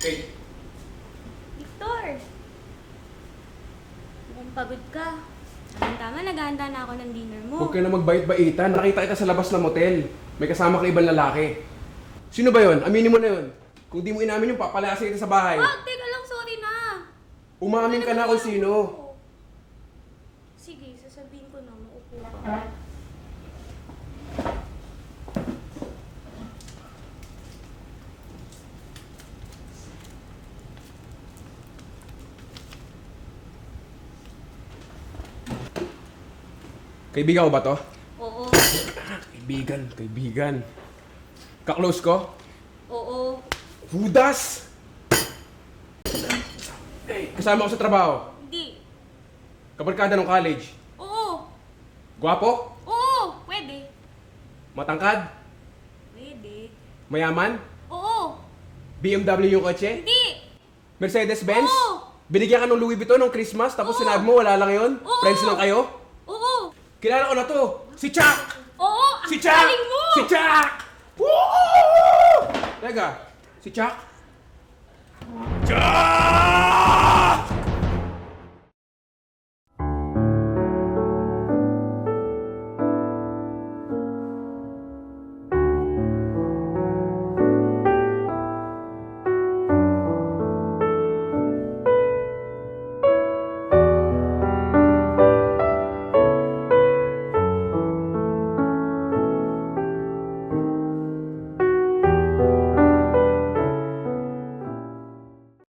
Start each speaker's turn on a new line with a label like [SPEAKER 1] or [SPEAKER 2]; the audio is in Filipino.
[SPEAKER 1] Hey. Victor! Mukhang pagod ka. Ang tama, naghahanda na ako ng dinner mo.
[SPEAKER 2] Huwag ka na magbait-baitan. Nakita kita sa labas ng motel. May kasama ka ibang lalaki. Sino ba yon? Aminin mo na yon. Kung di mo inamin yung papalayasin kita sa bahay.
[SPEAKER 1] Wag, teka lang, sorry na.
[SPEAKER 2] Umamin ano ka na kung sino. Kaibigan ko ba to?
[SPEAKER 1] Oo,
[SPEAKER 2] Kaibigan, kaibigan. Kaklose ko?
[SPEAKER 1] oo,
[SPEAKER 2] Hudas! Eh, kasama ko sa trabaho.
[SPEAKER 1] hindi.
[SPEAKER 2] Kabarkada ng college.
[SPEAKER 1] Oo,
[SPEAKER 2] Gwapo?
[SPEAKER 1] oo, pwede.
[SPEAKER 2] Matangkad?
[SPEAKER 1] Pwede.
[SPEAKER 2] Mayaman?
[SPEAKER 1] Oo,
[SPEAKER 2] BMW yung kotse?
[SPEAKER 1] hindi.
[SPEAKER 2] Mercedes-Benz?
[SPEAKER 1] Oo.
[SPEAKER 2] Binigyan ka ng Louis Vuitton ng Christmas tapos
[SPEAKER 1] Oo.
[SPEAKER 2] sinabi mo wala lang yon?
[SPEAKER 1] Oo.
[SPEAKER 2] Friends lang kayo? Kilala ko na to! Si Chuck!
[SPEAKER 1] oo,
[SPEAKER 2] Si
[SPEAKER 1] ang
[SPEAKER 2] Chuck!
[SPEAKER 1] galing mo!
[SPEAKER 2] Si Chuck! Woo! Teka, si Chuck? Chuck!